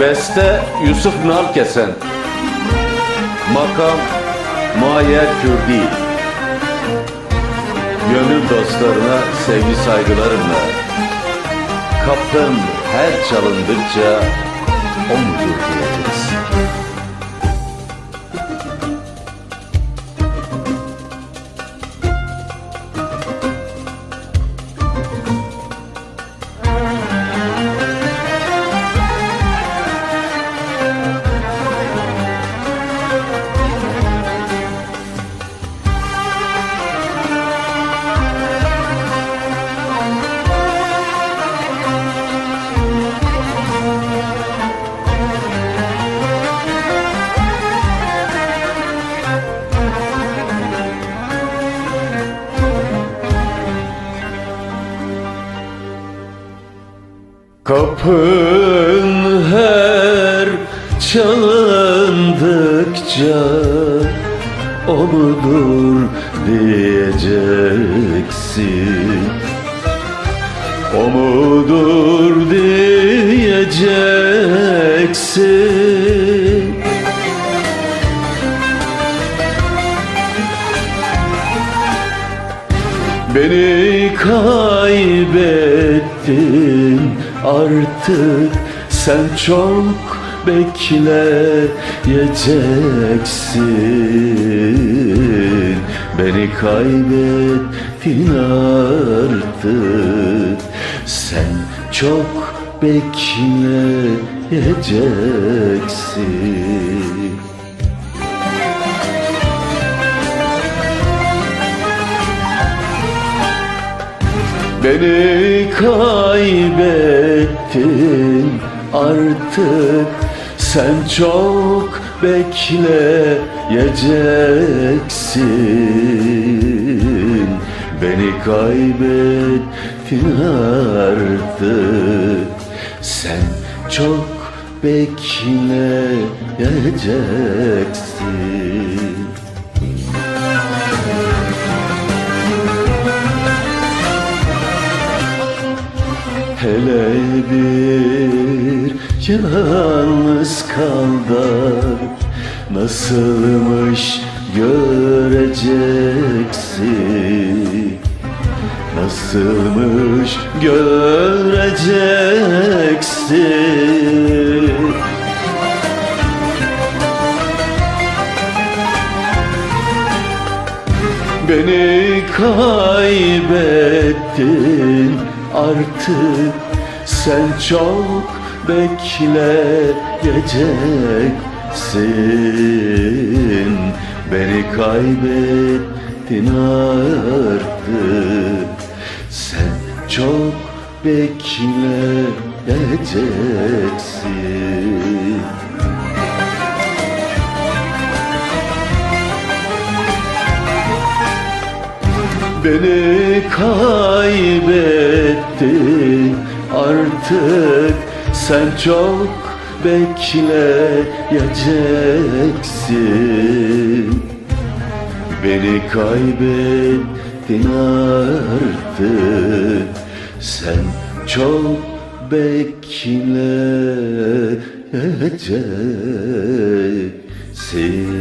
Beste Yusuf Nalkesen Makam Mayer Kürdi. Gönül dostlarına sevgi saygılarımla Kaptım her çalındıkça o mudur Kapın her çalındıkça o diyeceksin. O diyeceksin Beni kaybettin. Artık sen çok bekleyeceksin. Beni kaybettin artık. Sen çok bekleyeceksin Beni kaybettin artık. Sen çok bekleyeceksin. Beni kaybettin artık. Sen çok bekleyeceksin Hele bir yalnız kaldı Nasılmış göreceksin? Nasılmış göreceksin Beni kaybettin artık. Sen çok bekleyeceksin Beni kaybettin artık. Sen çok bekleyeceksin Beni kaybettin. Artık Sen çok bekleyeceksin. Beni kaybettin artık. Sen çok bekleyeceksin